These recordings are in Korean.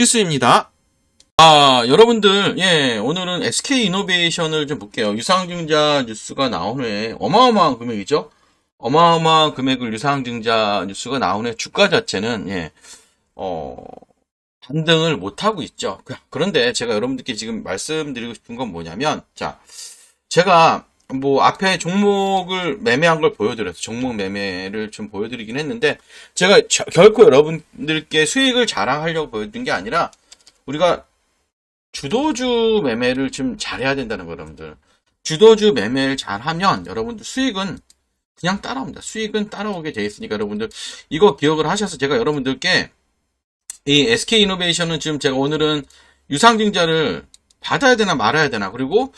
필수입니다. 아, 여러분들, 예, 오늘은 SK 이노베이션을 좀 볼게요. 유상증자 뉴스가 나온 후에 어마어마한 금액이죠? 어마어마한 금액을 유상증자 뉴스가 나온 후에 주가 자체는, 예, 어, 반등을 못하고 있죠. 그- 그런데 제가 여러분들께 지금 말씀드리고 싶은 건 뭐냐면, 자, 제가 뭐 앞에 종목을 매매한 걸 보여드렸어요. 종목 매매를 좀 보여드리긴 했는데 제가 저- 결코 여러분들께 수익을 자랑하려고 보여드린 게 아니라 우리가 주도주 매매를 좀 잘해야 된다는 거 여러분들. 주도주 매매를 잘하면 여러분들 수익은 그냥 따라옵니다. 수익은 따라오게 돼 있으니까 여러분들 이거 기억을 하셔서 제가 여러분들께 이 SK 이노베이션은 지금 제가 오늘은 유상증자를 받아야 되나 말아야 되나 그리고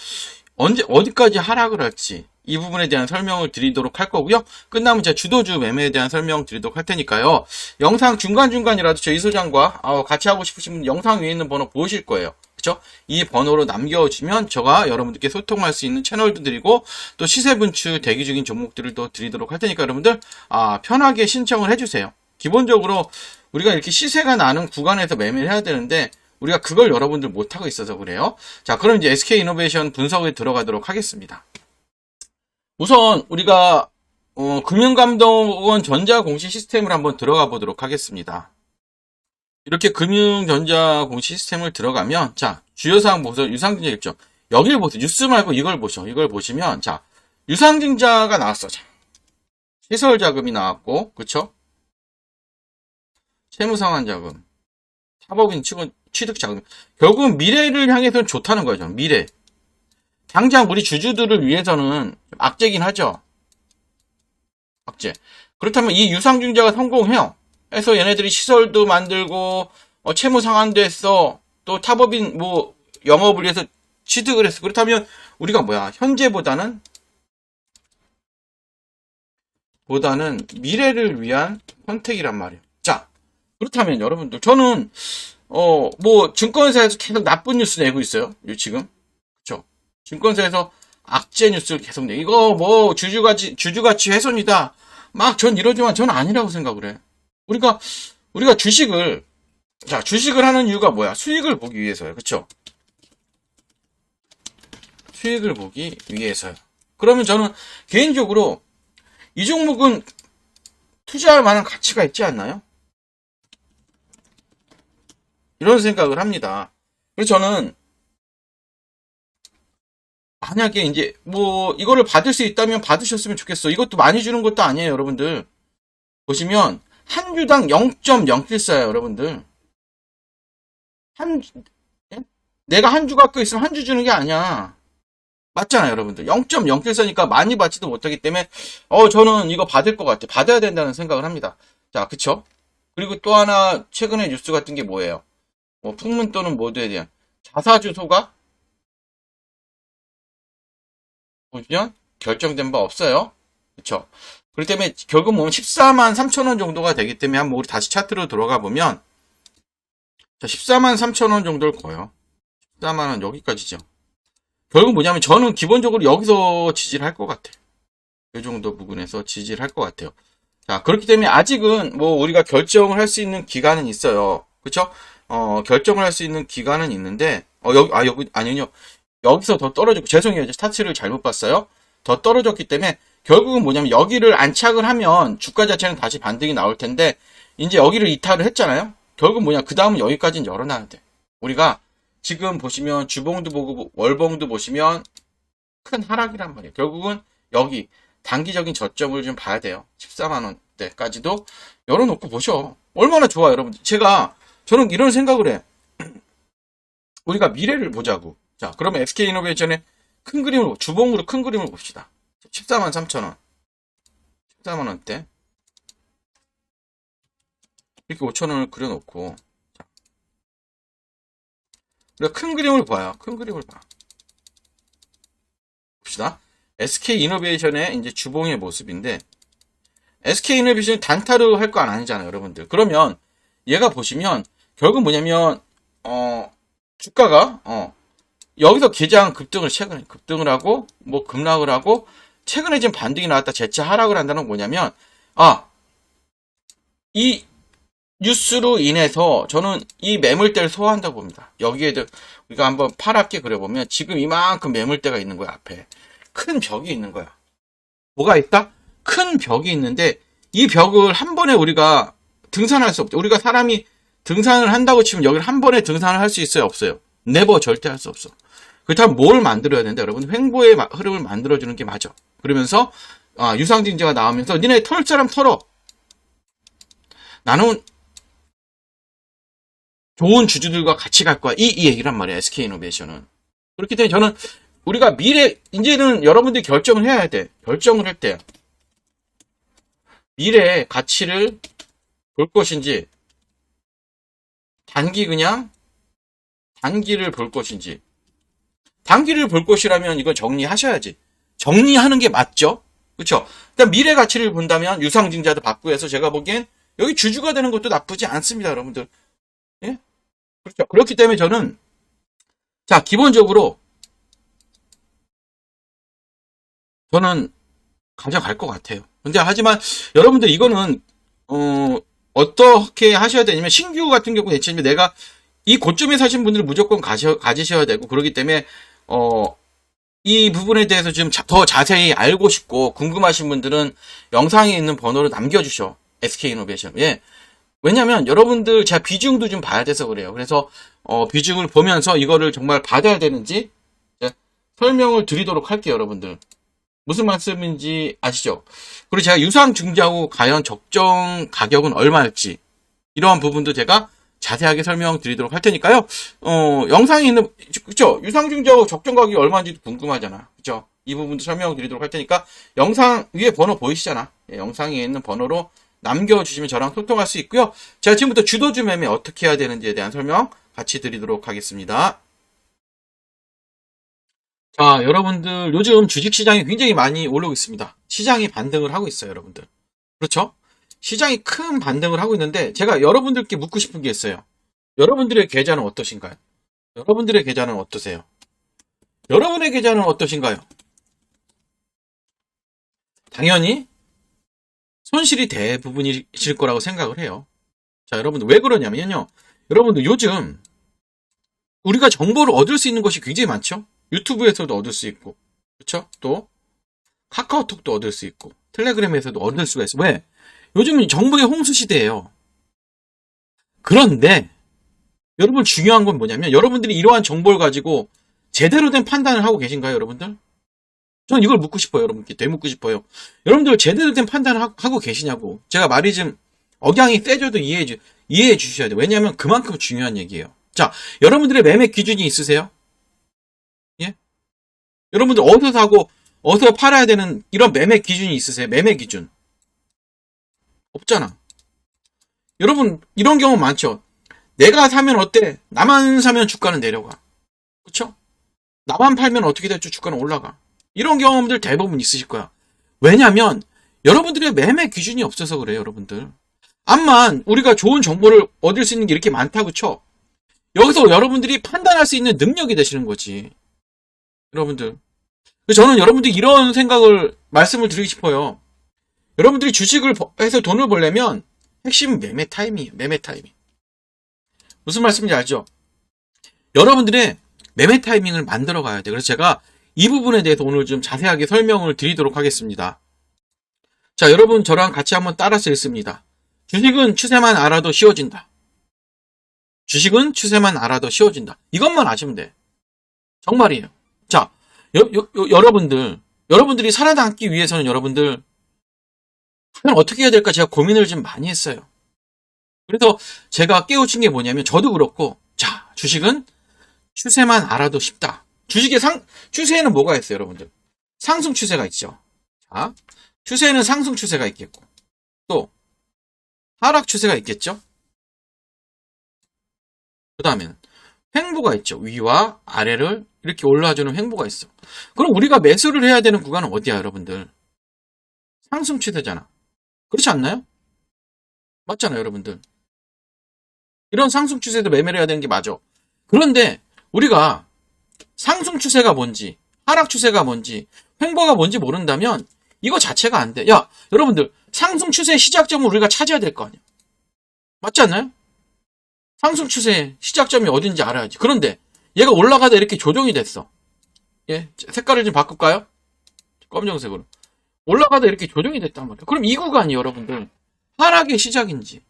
언제 어디까지 하락을 할지 이 부분에 대한 설명을 드리도록 할 거고요. 끝나면 제가 주도주 매매에 대한 설명 드리도록 할 테니까요. 영상 중간중간이라도 저희 소장과 어, 같이 하고 싶으신 분 영상 위에 있는 번호 보실 거예요. 그렇죠? 이 번호로 남겨주시면 제가 여러분들께 소통할 수 있는 채널도 드리고 또 시세 분출 대기 중인 종목들을 또 드리도록 할 테니까 여러분들 아, 편하게 신청을 해주세요. 기본적으로 우리가 이렇게 시세가 나는 구간에서 매매를 해야 되는데 우리가 그걸 여러분들 못하고 있어서 그래요. 자, 그럼 이제 SK 이노베이션 분석에 들어가도록 하겠습니다. 우선 우리가 어, 금융감독원 전자공시 시스템을 한번 들어가 보도록 하겠습니다. 이렇게 금융전자 공시 시스템을 들어가면 자 주요사항 보세요. 유상증자 일정 여기를 보세요. 뉴스 말고 이걸 보셔. 이걸 보시면 자 유상증자가 나왔어. 자, 시설 자금이 나왔고 그쵸? 채무상환 자금 사법인 취득, 취득 자금 결국은 미래를 향해서는 좋다는 거죠. 미래 당장 우리 주주들을 위해서는 악재긴 하죠. 악재. 그렇다면 이 유상증자가 성공해요. 해서 얘네들이 시설도 만들고 어, 채무 상환도 했어. 또 타법인 뭐 영업을 위해서 취득을 했어. 그렇다면 우리가 뭐야? 현재보다는 보다는 미래를 위한 선택이란 말이에요. 자, 그렇다면 여러분들 저는 어 뭐 증권사에서 계속 나쁜 뉴스 내고 있어요. 요 지금 그렇죠? 증권사에서 악재 뉴스를 계속 내. 이거 뭐 주주가치 주주가치 훼손이다. 막 전 이러지만 저는 아니라고 생각을 해. 우리가 우리가 주식을 자 주식을 하는 이유가 뭐야? 수익을 보기 위해서요, 그렇죠? 수익을 보기 위해서요. 그러면 저는 개인적으로 이 종목은 투자할 만한 가치가 있지 않나요? 이런 생각을 합니다. 그래서 저는 만약에 이제 뭐 이거를 받을 수 있다면 받으셨으면 좋겠어. 이것도 많이 주는 것도 아니에요, 여러분들. 보시면 한 주당 0.074예요, 여러분들. 한, 주- 예? 내가 한 주 갖고 있으면 한 주 주는 게 아니야. 맞잖아요, 여러분들. 0.074니까 많이 받지도 못하기 때문에, 어, 저는 이거 받을 것 같아. 받아야 된다는 생각을 합니다. 자, 그쵸? 그리고 또 하나, 최근에 뉴스 같은 게 뭐예요? 뭐, 풍문 또는 모두에 대한 자사 주소가 보시면 결정된 바 없어요. 그쵸? 그렇기 때문에 결국 보면 14만 3천 원 정도가 되기 때문에 한번 우리 다시 차트로 들어가 보면 자, 14만 3천 원 정도일 거예요. 14만 원 여기까지죠. 결국 뭐냐면 저는 기본적으로 여기서 지지를 할 것 같아요. 이 정도 부분에서 지지를 할 것 같아요. 자, 그렇기 때문에 아직은 뭐 우리가 결정을 할 수 있는 기간은 있어요. 그쵸? 어, 결정을 할 수 있는 기간은 있는데, 어, 여기, 아, 여기, 아니요. 여기서 더 떨어졌고, 죄송해요. 이제 스타츠를 잘못 봤어요. 더 떨어졌기 때문에, 결국은 뭐냐면, 여기를 안착을 하면, 주가 자체는 다시 반등이 나올 텐데, 이제 여기를 이탈을 했잖아요? 결국 뭐냐, 그 다음은 여기까지는 열어놔야 돼. 우리가, 지금 보시면, 주봉도 보고, 월봉도 보시면, 큰 하락이란 말이에요. 결국은, 여기, 단기적인 저점을 좀 봐야 돼요. 14만원대까지도 열어놓고 보셔. 얼마나 좋아, 여러분. 제가, 저는 이런 생각을 해. 우리가 미래를 보자고. 자, 그러면 SK 이노베이션의 큰 그림을, 주봉으로 큰 그림을 봅시다. 14만 3천원. 14만원대. 이렇게 5천원을 그려놓고. 자. 우리가 큰 그림을 봐요. 큰 그림을 봐. 봅시다. SK 이노베이션의 이제 주봉의 모습인데, SK 이노베이션이 단타로 할 거 아니잖아요, 여러분들. 그러면, 얘가 보시면, 결국 뭐냐면, 어, 주가가, 어, 여기서 개장 급등을 최근에 급등을 하고, 뭐 급락을 하고, 최근에 지금 반등이 나왔다 재차 하락을 한다는 건 뭐냐면, 아, 이 뉴스로 인해서 저는 이 매물대를 소화한다고 봅니다. 여기에도 우리가 한번 파랗게 그려보면 지금 이만큼 매물대가 있는 거야, 앞에. 큰 벽이 있는 거야. 뭐가 있다? 큰 벽이 있는데 이 벽을 한 번에 우리가 등산할 수 없죠. 우리가 사람이 등산을 한다고 치면 여기를 한 번에 등산을 할 수 있어요? 없어요? 네버 절대 할 수 없어. 그렇다면 뭘 만들어야 되는데 여러분 횡보의 마- 흐름을 만들어주는 게 맞아. 그러면서 아, 유상증자가 나오면서 니네 털 사람 털어. 나는 좋은 주주들과 같이 갈 거야. 이, 이 얘기란 말이야. SK이노베이션은. 그렇기 때문에 저는 우리가 미래 이제는 여러분들이 결정을 해야 돼. 결정을 할 때. 미래의 가치를 볼 것인지 단기 그냥 단기를 볼 것인지. 단기를 볼 것이라면 이건 정리하셔야지. 정리하는 게 맞죠? 그렇죠 일단 미래 가치를 본다면 유상증자도 받고 해서 제가 보기엔 여기 주주가 되는 것도 나쁘지 않습니다 여러분들. 예? 그렇죠. 그렇기 때문에 저는 자 기본적으로 저는 가져갈 것 같아요. 근데 하지만 여러분들 이거는 어 어떻게 하셔야 되냐면 신규 같은 경우 대체면 내가 이 고점에 사신 분들은 무조건 가셔, 가지셔야 되고 그렇기 때문에 어, 이 부분에 대해서 좀더 자세히 알고 싶고 궁금하신 분들은 영상에 있는 번호를 남겨주셔 SK이노베이션. 예. 왜냐면 여러분들 제가 비중도 좀 봐야 돼서 그래요. 그래서 어, 비중을 보면서 이거를 정말 받아야 되는지 예, 설명을 드리도록 할게요 여러분들 무슨 말씀인지 아시죠? 그리고 제가 유상 증자후 과연 적정 가격은 얼마일지 이러한 부분도 제가 자세하게 설명드리도록 할 테니까요. 어, 영상에 있는 그죠? 유상 증자후 적정 가격이 얼마인지도 궁금하잖아. 그죠? 이 부분도 설명드리도록 할 테니까 영상 위에 번호 보이시잖아. 예, 영상에 있는 번호로 남겨주시면 저랑 소통할 수 있고요. 제가 지금부터 주도주 매매 어떻게 해야 되는지에 대한 설명 같이 드리도록 하겠습니다. 자, 여러분들, 요즘 주식 시장이 굉장히 많이 오르고 있습니다. 시장이 반등을 하고 있어요, 여러분들. 그렇죠? 시장이 큰 반등을 하고 있는데, 제가 여러분들께 묻고 싶은 게 있어요. 여러분들의 계좌는 어떠신가요? 여러분들의 계좌는 어떠세요? 여러분의 계좌는 어떠신가요? 당연히, 손실이 대부분이실 거라고 생각을 해요. 자, 여러분들, 왜 그러냐면요. 여러분들, 요즘, 우리가 정보를 얻을 수 있는 것이 굉장히 많죠? 유튜브에서도 얻을 수 있고, 그쵸? 또, 카카오톡도 얻을 수 있고, 텔레그램에서도 얻을 수가 있어. 왜? 요즘은 정보의 홍수 시대예요. 그런데, 여러분 중요한 건 뭐냐면, 여러분들이 이러한 정보를 가지고 제대로 된 판단을 하고 계신가요, 여러분들? 저는 이걸 묻고 싶어요, 여러분께. 되묻고 싶어요. 여러분들 제대로 된 판단을 하- 하고 계시냐고. 제가 말이 좀, 억양이 세져도 이해해 주, 이해해 주셔야 돼요. 왜냐면 그만큼 중요한 얘기예요. 자, 여러분들의 매매 기준이 있으세요? 예? 여러분들 어디서 사고, 어디서 팔아야 되는 이런 매매 기준이 있으세요? 매매 기준. 없잖아. 여러분, 이런 경우 많죠? 내가 사면 어때? 나만 사면 주가는 내려가. 그쵸? 나만 팔면 어떻게 될지 주가는 올라가. 이런 경험들 대부분 있으실 거야. 왜냐면, 여러분들의 매매 기준이 없어서 그래요, 여러분들. 암만 우리가 좋은 정보를 얻을 수 있는 게 이렇게 많다고 쳐. 여기서 여러분들이 판단할 수 있는 능력이 되시는 거지. 여러분들. 저는 여러분들 이런 생각을 말씀을 드리고 싶어요. 여러분들이 주식을 버- 해서 돈을 벌려면 핵심은 매매 타임이에요. 매매 타이밍. 무슨 말씀인지 알죠? 여러분들의 매매 타이밍을 만들어 가야 돼. 그래서 제가 이 부분에 대해서 오늘 좀 자세하게 설명을 드리도록 하겠습니다. 자, 여러분 저랑 같이 한번 따라서 읽습니다. 주식은 추세만 알아도 쉬워진다. 주식은 추세만 알아도 쉬워진다. 이것만 아시면 돼. 정말이에요. 여- 여- 여러분들, 여러분들이 살아남기 위해서는 여러분들, 그럼 어떻게 해야 될까 제가 고민을 좀 많이 했어요. 그래서 제가 깨우친 게 뭐냐면, 저도 그렇고, 자, 주식은 추세만 알아도 쉽다. 주식의 상, 추세에는 뭐가 있어요, 여러분들? 상승 추세가 있죠. 자, 추세에는 상승 추세가 있겠고, 또, 하락 추세가 있겠죠? 그 다음에는 횡보가 있죠. 위와 아래를 이렇게 올라주는 횡보가 있어. 그럼 우리가 매수를 해야 되는 구간은 어디야, 여러분들? 상승 추세잖아. 그렇지 않나요? 맞잖아요, 여러분들. 이런 상승 추세도 매매를 해야 되는 게 맞아. 그런데 우리가 상승 추세가 뭔지, 하락 추세가 뭔지, 횡보가 뭔지 모른다면 이거 자체가 안 돼. 야, 여러분들, 상승 추세의 시작점을 우리가 찾아야 될 거 아니야. 맞지 않나요? 상승 추세의 시작점이 어딘지 알아야지. 그런데 얘가 올라가다 이렇게 조정이 됐어. 예, 색깔을 좀 바꿀까요? 검정색으로. 올라가다 이렇게 조정이 됐단 말이에요. 그럼 이 구간이 여러분들 하락의 시작인지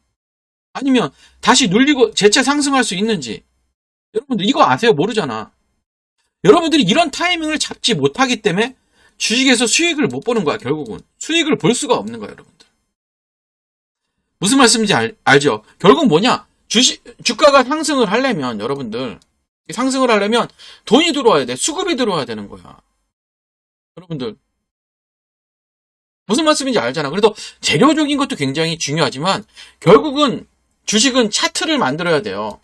아니면 다시 눌리고 재차 상승할 수 있는지 여러분들 이거 아세요? 모르잖아. 여러분들이 이런 타이밍을 잡지 못하기 때문에 주식에서 수익을 못 보는 거야, 결국은. 수익을 볼 수가 없는 거야, 여러분들. 무슨 말씀인지 알, 알죠? 결국 뭐냐? 주식, 주가가 상승을 하려면, 여러분들, 상승을 하려면 돈이 들어와야 돼. 수급이 들어와야 되는 거야. 여러분들. 무슨 말씀인지 알잖아. 그래서 재료적인 것도 굉장히 중요하지만, 결국은 주식은 차트를 만들어야 돼요.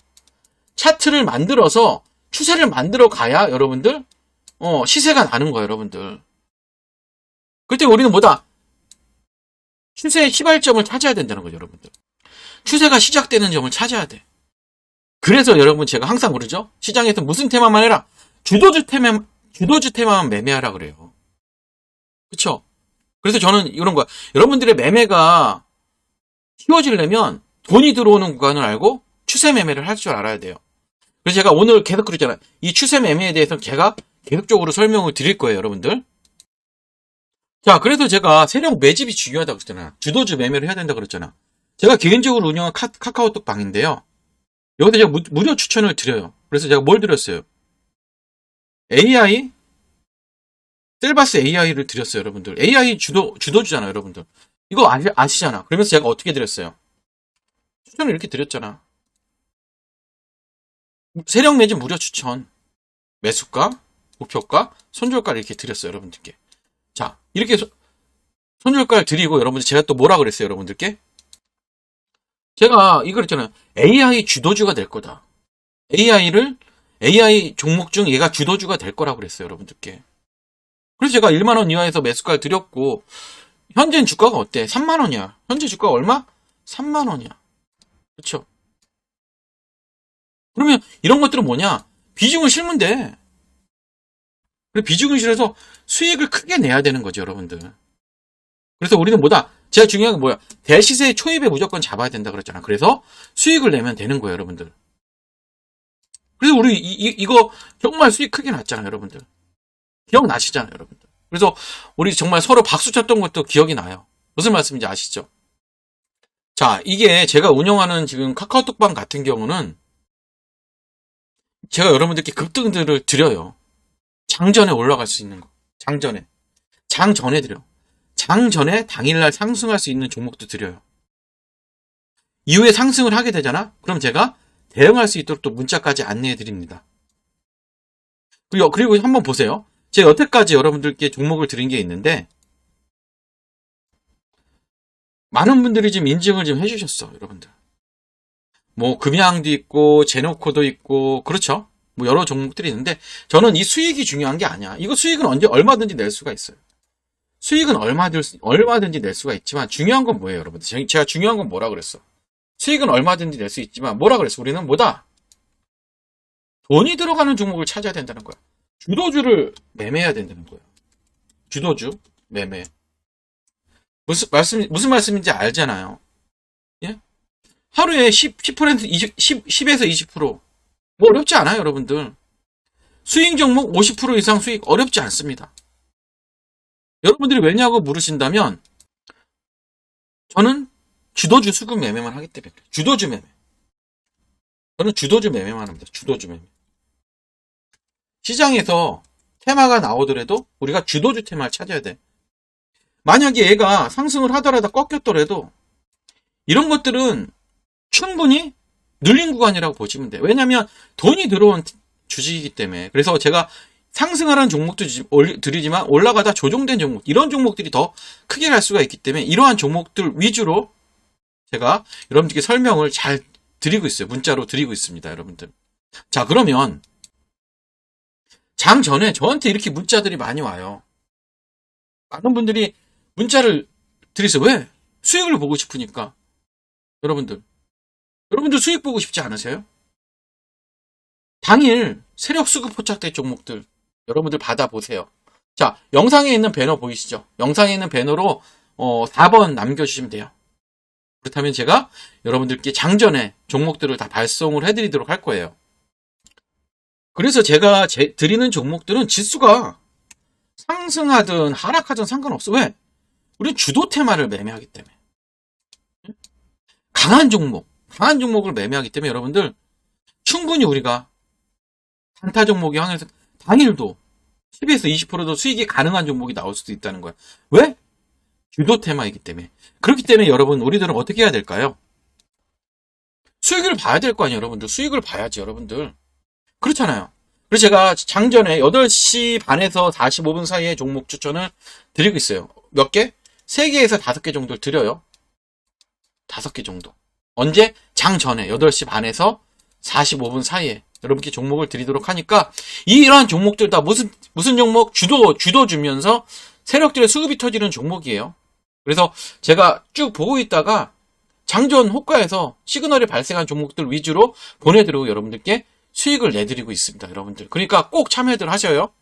차트를 만들어서 추세를 만들어 가야 여러분들, 어, 시세가 나는 거야, 여러분들. 그때 우리는 뭐다? 추세의 시발점을 찾아야 된다는 거죠, 여러분들. 추세가 시작되는 점을 찾아야 돼. 그래서 여러분 제가 항상 그러죠? 시장에서 무슨 테마만 해라. 주도주 테마, 주도주 테마만 매매하라 그래요. 그쵸? 그래서 저는 이런 거야. 여러분들의 매매가 쉬워지려면 돈이 들어오는 구간을 알고 추세 매매를 할 줄 알아야 돼요. 그래서 제가 오늘 계속 그랬잖아요. 이 추세 매매에 대해서 제가 계속적으로 설명을 드릴 거예요, 여러분들. 자, 그래서 제가 세력 매집이 중요하다고 했잖아. 주도주 매매를 해야 된다 그랬잖아. 제가 개인적으로 운영한 카, 카카오톡 방인데요. 여기다 제가 무, 무료 추천을 드려요. 그래서 제가 뭘 드렸어요? AI? 셀바스 AI를 드렸어요, 여러분들. AI 주도, 주도주잖아요, 여러분들. 이거 아시, 아시잖아. 그러면서 제가 어떻게 드렸어요? 추천을 이렇게 드렸잖아. 세력 매집 무료 추천. 매수가, 목표가, 손절가를 이렇게 드렸어요, 여러분들께. 자, 이렇게 소- 손절가를 드리고 여러분들 제가 또 뭐라 그랬어요, 여러분들께? 제가 이거 그랬잖아요. AI 주도주가 될 거다. AI를 AI 종목 중 얘가 주도주가 될 거라고 그랬어요, 여러분들께. 그래서 제가 1만 원 이하에서 매수가를 드렸고 현재 주가가 어때? 3만 원이야. 현재 주가가 얼마? 3만 원이야. 그렇죠? 그러면 이런 것들은 뭐냐? 비중을 실면 돼. 비중을 실어서 수익을 크게 내야 되는 거죠, 여러분들. 그래서 우리는 뭐다? 제가 중요한 게 뭐야? 대시세 초입에 무조건 잡아야 된다 그랬잖아. 그래서 수익을 내면 되는 거예요, 여러분들. 그래서 우리 이, 이, 거 정말 수익 크게 났잖아요, 여러분들. 기억나시잖아요, 여러분들. 그래서 우리 정말 서로 박수 쳤던 것도 기억이 나요. 무슨 말씀인지 아시죠? 자, 이게 제가 운영하는 지금 카카오톡방 같은 경우는 제가 여러분들께 급등들을 드려요. 장전에 올라갈 수 있는 거. 장전에. 장전에 드려. 장 전에 당일날 상승할 수 있는 종목도 드려요. 이후에 상승을 하게 되잖아? 그럼 제가 대응할 수 있도록 또 문자까지 안내해 드립니다. 그리고, 그리고 한번 보세요. 제가 여태까지 여러분들께 종목을 드린 게 있는데, 많은 분들이 지금 인증을 좀 해주셨어, 여러분들. 뭐, 금양도 있고, 제노코도 있고, 그렇죠? 뭐, 여러 종목들이 있는데, 저는 이 수익이 중요한 게 아니야. 이거 수익은 언제, 얼마든지 낼 수가 있어요. 수익은 얼마든지, 얼마든지 낼 수가 있지만, 중요한 건 뭐예요, 여러분들? 제- 제가 중요한 건 뭐라 그랬어? 수익은 얼마든지 낼 수 있지만, 뭐라 그랬어? 우리는 뭐다? 돈이 들어가는 종목을 찾아야 된다는 거야. 주도주를 매매해야 된다는 거야. 주도주, 매매. 무슨 말씀, 무슨 말씀인지 알잖아요. 예? 하루에 10, 10%, 20, 10, 10에서 20%. 뭐 어렵지 않아요, 여러분들. 수익 종목 50% 이상 수익 어렵지 않습니다. 여러분들이 왜냐고 물으신다면, 저는 주도주 수급 매매만 하기 때문에. 주도주 매매. 저는 주도주 매매만 합니다. 주도주 매매. 시장에서 테마가 나오더라도 우리가 주도주 테마를 찾아야 돼. 만약에 얘가 상승을 하더라도 꺾였더라도 이런 것들은 충분히 눌린 구간이라고 보시면 돼요. 왜냐하면 돈이 들어온 주식이기 때문에. 그래서 제가 상승하라는 종목도 드리지만 올라가다 조정된 종목, 이런 종목들이 더 크게 갈 수가 있기 때문에 이러한 종목들 위주로 제가 여러분들께 설명을 잘 드리고 있어요. 문자로 드리고 있습니다, 여러분들. 자, 그러면 장 전에 저한테 이렇게 문자들이 많이 와요. 많은 분들이 문자를 드리세요. 왜? 수익을 보고 싶으니까. 여러분들. 여러분들 수익 보고 싶지 않으세요? 당일 세력 수급 포착된 종목들 여러분들 받아보세요. 자, 영상에 있는 배너 보이시죠? 영상에 있는 배너로 어, 4번 남겨주시면 돼요. 그렇다면 제가 여러분들께 장전에 종목들을 다 발송을 해드리도록 할 거예요. 그래서 제가 제- 드리는 종목들은 지수가 상승하든 하락하든 상관없어. 왜? 우리는 주도 테마를 매매하기 때문에. 강한 종목, 강한 종목을 매매하기 때문에 여러분들 충분히 우리가 단타 종목이 항해서 당일도 10에서 20%도 수익이 가능한 종목이 나올 수도 있다는 거야. 왜? 주도 테마이기 때문에. 그렇기 때문에 여러분, 우리들은 어떻게 해야 될까요? 수익을 봐야 될 거 아니에요, 여러분들. 수익을 봐야지, 여러분들. 그렇잖아요. 그래서 제가 장전에 8시 반에서 45분 사이에 종목 추천을 드리고 있어요. 몇 개? 3개에서 5개 정도를 드려요. 5개 정도. 언제? 장 전에 8시 반에서 45분 사이에 여러분께 종목을 드리도록 하니까 이러한 종목들 다 무슨 무슨 종목 주도 주도 주면서 세력들의 수급이 터지는 종목이에요. 그래서 제가 쭉 보고 있다가 장전 호가에서 시그널이 발생한 종목들 위주로 보내드리고 여러분들께 수익을 내드리고 있습니다, 여러분들. 그러니까 꼭 참여들 하셔요.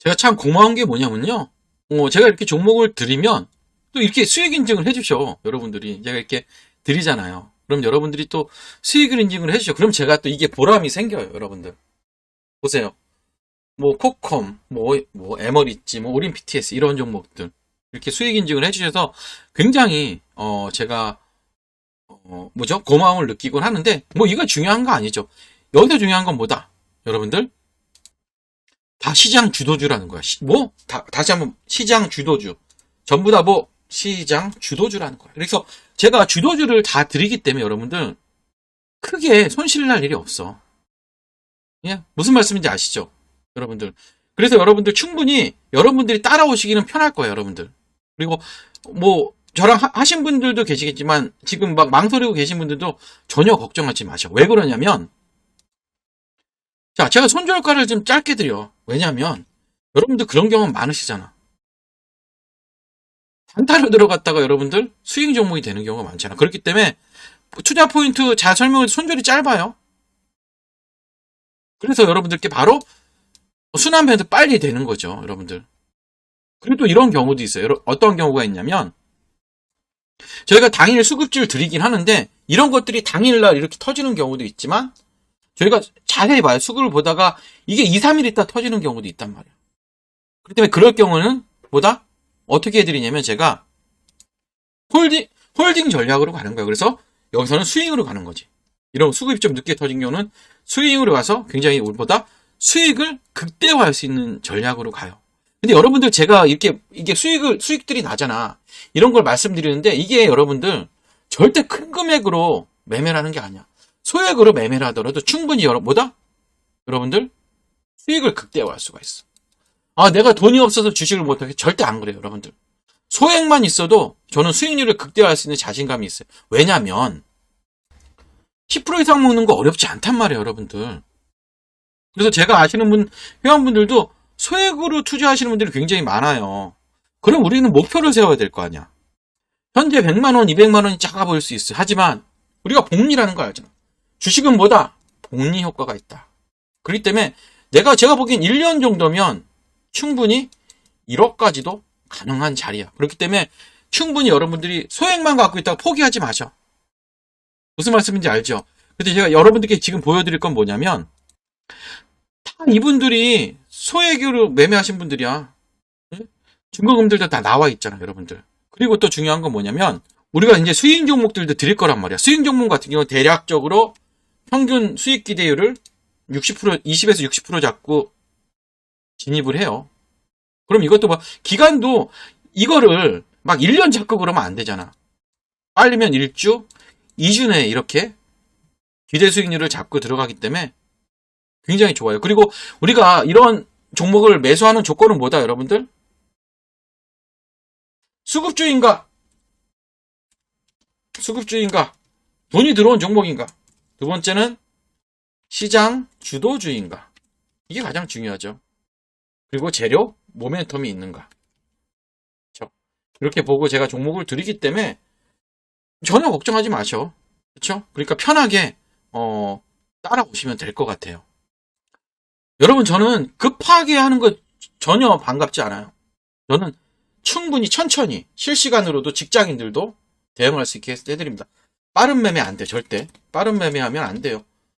제가 참 고마운 게 뭐냐면요. 어, 제가 이렇게 종목을 드리면 또 이렇게 수익 인증을 해주셔, 여러분들이. 제가 이렇게 드리잖아요. 그럼 여러분들이 또 수익을 인증을 해주셔. 그럼 제가 또 이게 보람이 생겨요, 여러분들. 보세요. 뭐, 코컴, 뭐, 뭐, 에머리지, 뭐, 오린 PTS, 이런 종목들. 이렇게 수익 인증을 해주셔서 굉장히, 어, 제가, 어, 뭐죠? 고마움을 느끼곤 하는데, 뭐, 이거 중요한 거 아니죠. 여기서 중요한 건 뭐다? 여러분들? 다 시장 주도주라는 거야. 시- 뭐? 다, 다시 한번, 시장 주도주. 전부 다 뭐, 시장 주도주라는 거야. 그래서 제가 주도주를 다 드리기 때문에 여러분들, 크게 손실 날 일이 없어. 예? 무슨 말씀인지 아시죠? 여러분들. 그래서 여러분들 충분히 여러분들이 따라오시기는 편할 거예요, 여러분들. 그리고 뭐 저랑 하, 신 분들도 계시겠지만 지금 막 망설이고 계신 분들도 전혀 걱정하지 마셔. 왜 그러냐면 자, 제가 손절가를 좀 짧게 드려. 왜냐면 여러분들 그런 경험 많으시잖아. 단타로 들어갔다가 여러분들 수익 종목이 되는 경우가 많잖아. 그렇기 때문에 투자 포인트 잘 설명을 손절이 짧아요. 그래서 여러분들께 바로 순환 배도 빨리 되는 거죠, 여러분들. 그리고 또 이런 경우도 있어요. 어떤 경우가 있냐면 저희가 당일 수급주를 드리긴 하는데 이런 것들이 당일날 이렇게 터지는 경우도 있지만 저희가 자세히 봐요. 수급을 보다가 이게 2, 3일 있다 터지는 경우도 있단 말이에요. 그렇기 때문에 그럴 경우는 뭐다? 어떻게 해드리냐면 제가 홀딩, 홀딩 전략으로 가는 거예요. 그래서 여기서는 스윙으로 가는 거지. 이런 수급이 좀 늦게 터진 경우는 스윙으로 가서 굉장히 우리보다 수익을 극대화할 수 있는 전략으로 가요. 근데 여러분들 제가 이렇게 이게 수익을 수익들이 나잖아. 이런 걸 말씀드리는데 이게 여러분들 절대 큰 금액으로 매매를 하는 게 아니야. 소액으로 매매를 하더라도 충분히 여러, 뭐다? 여러분들, 수익을 극대화할 수가 있어. 아, 내가 돈이 없어서 주식을 못하게 절대 안 그래요, 여러분들. 소액만 있어도 저는 수익률을 극대화할 수 있는 자신감이 있어요. 왜냐면, 10% 이상 먹는 거 어렵지 않단 말이에요, 여러분들. 그래서 제가 아시는 분, 회원분들도 소액으로 투자하시는 분들이 굉장히 많아요. 그럼 우리는 목표를 세워야 될 거 아니야. 현재 100만원, 200만원이 작아 보일 수 있어요. 하지만, 우리가 복리라는 거 알잖아. 주식은 뭐다? 복리 효과가 있다. 그렇기 때문에, 내가, 제가 보기엔 1년 정도면 충분히 1억까지도 가능한 자리야. 그렇기 때문에, 충분히 여러분들이 소액만 갖고 있다가 포기하지 마셔. 무슨 말씀인지 알죠? 근데 제가 여러분들께 지금 보여드릴 건 뭐냐면, 다 이분들이 소액으로 매매하신 분들이야. 예? 증거금들도 다 나와 있잖아, 여러분들. 그리고 또 중요한 건 뭐냐면, 우리가 이제 수익 종목들도 드릴 거란 말이야. 수익 종목 같은 경우는 대략적으로 평균 수익 기대율을 60%, 20에서 60% 잡고 진입을 해요. 그럼 이것도 뭐, 기간도 이거를 막 1년 잡고 그러면 안 되잖아. 빨리면 1주, 2주 내에 이렇게 기대 수익률을 잡고 들어가기 때문에 굉장히 좋아요. 그리고 우리가 이런 종목을 매수하는 조건은 뭐다, 여러분들? 수급주인가? 수급주인가? 돈이 들어온 종목인가? 두 번째는 시장 주도주인가? 이게 가장 중요하죠. 그리고 재료, 모멘텀이 있는가? 그렇죠? 이렇게 보고 제가 종목을 드리기 때문에 전혀 걱정하지 마셔. 그렇죠? 그러니까 편하게 어, 따라오시면 될 것 같아요. 여러분 저는 급하게 하는 거 전혀 반갑지 않아요. 저는 충분히 천천히 실시간으로도 직장인들도 대응할 수 있게 해드립니다. 빠른 매매 안 돼, 절대. 빠른 매매하면 안 돼요.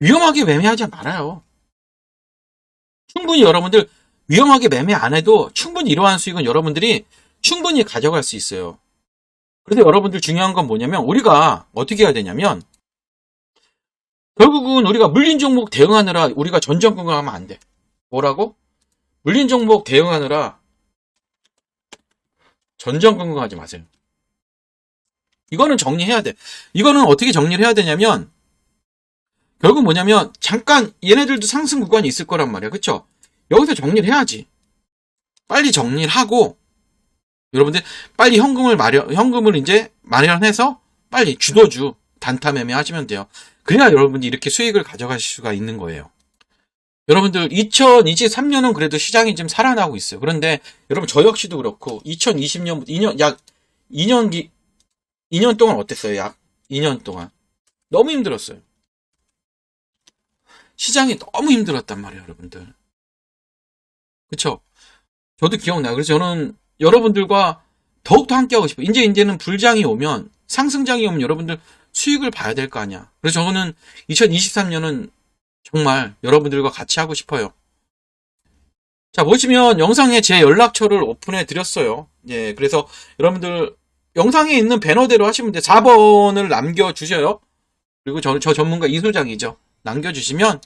위험하게 매매하지 말아요. 충분히 여러분들 위험하게 매매 안 해도 충분히 이러한 수익은 여러분들이 충분히 가져갈 수 있어요. 그래서 여러분들 중요한 건 뭐냐면 우리가 어떻게 해야 되냐면 결국은 우리가 물린 종목 대응하느라 우리가 전전긍긍 하면 안 돼. 뭐라고? 물린 종목 대응하느라 전전긍긍 하지 마세요. 이거는 정리해야 돼. 이거는 어떻게 정리를 해야 되냐면 결국 뭐냐면 잠깐 얘네들도 상승 구간이 있을 거란 말이야. 그쵸? 여기서 정리를 해야지. 빨리 정리를 하고 여러분들 빨리 현금을 마련 현금을 이제 마련해서 빨리 주도주 단타 매매 하시면 돼요. 그래야 여러분들이 이렇게 수익을 가져가실 수가 있는 거예요. 여러분들 2023년은 그래도 시장이 좀 살아나고 있어요. 그런데 여러분 저 역시도 그렇고 2020년 2년 약 2년 기 2년 동안 어땠어요? 약 2년 동안 너무 힘들었어요. 시장이 너무 힘들었단 말이에요, 여러분들. 그쵸? 저도 기억나요. 그래서 저는 여러분들과 더욱더 함께하고 싶어요. 이제, 이제는 불장이 오면, 상승장이 오면 여러분들 수익을 봐야 될 거 아니야. 그래서 저는 2023년은 정말 여러분들과 같이 하고 싶어요. 자, 보시면 영상에 제 연락처를 오픈해 드렸어요. 예, 그래서 여러분들 영상에 있는 배너대로 하시면 돼. 4번을 남겨주셔요. 그리고 저, 저 전문가 이소장이죠. 남겨주시면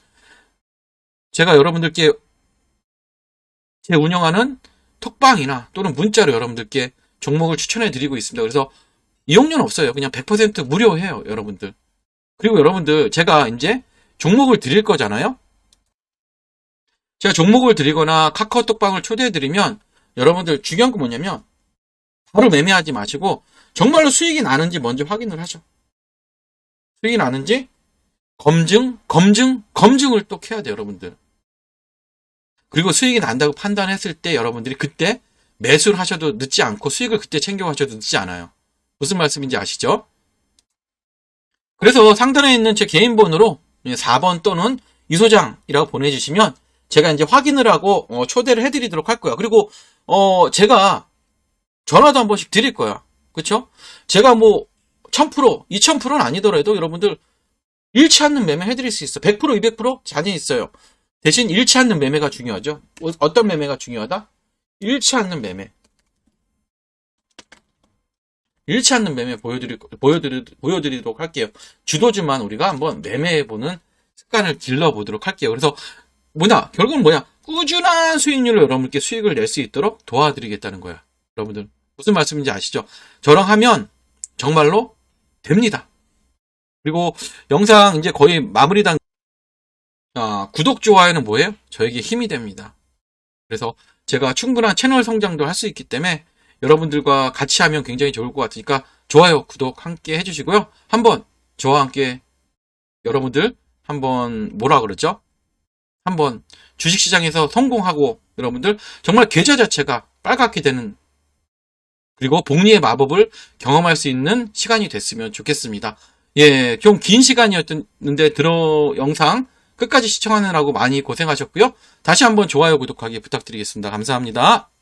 제가 여러분들께 제 운영하는 톡방이나 또는 문자로 여러분들께 종목을 추천해 드리고 있습니다. 그래서 이용료는 없어요. 그냥 100% 무료해요, 여러분들. 그리고 여러분들 제가 이제 종목을 드릴 거잖아요. 제가 종목을 드리거나 카카오톡방을 초대해 드리면 여러분들 중요한 건 뭐냐면 바로 매매하지 마시고 정말로 수익이 나는지 먼저 확인을 하죠. 수익이 나는지 검증, 검증, 검증을 또 해야 돼요, 여러분들. 그리고 수익이 난다고 판단했을 때 여러분들이 그때 매수를 하셔도 늦지 않고 수익을 그때 챙겨 가셔도 늦지 않아요. 무슨 말씀인지 아시죠? 그래서 상단에 있는 제 개인 번호로 4번 또는 이소장이라고 보내주시면 제가 이제 확인을 하고 어, 초대를 해드리도록 할 거예요. 그리고 어, 제가 전화도 한 번씩 드릴 거야. 그쵸? 제가 뭐 1000%, 2000%는 아니더라도 여러분들 잃지 않는 매매 해드릴 수 있어. 100%, 200% 자신 있어요. 대신 잃지 않는 매매가 중요하죠. 어- 어떤 매매가 중요하다? 잃지 않는 매매. 잃지 않는 매매 보여드릴, 보여드리, 보여드리도록 할게요. 주도주만 우리가 한번 매매해보는 습관을 길러보도록 할게요. 그래서 뭐냐? 결국은 뭐냐? 꾸준한 수익률로 여러분께 수익을 낼 수 있도록 도와드리겠다는 거야. 여러분들. 무슨 말씀인지 아시죠? 저랑 하면 정말로 됩니다. 그리고 영상 이제 거의 마무리 단, 아, 구독, 좋아요는 뭐예요? 저에게 힘이 됩니다. 그래서 제가 충분한 채널 성장도 할 수 있기 때문에 여러분들과 같이 하면 굉장히 좋을 것 같으니까 좋아요, 구독 함께 해주시고요. 한번 저와 함께 여러분들 한번 뭐라 그러죠? 한번 주식시장에서 성공하고 여러분들 정말 계좌 자체가 빨갛게 되는 그리고 복리의 마법을 경험할 수 있는 시간이 됐으면 좋겠습니다. 예, 좀 긴 시간이었는데 들어 영상 끝까지 시청하느라고 많이 고생하셨고요. 다시 한번 좋아요, 구독하기 부탁드리겠습니다. 감사합니다.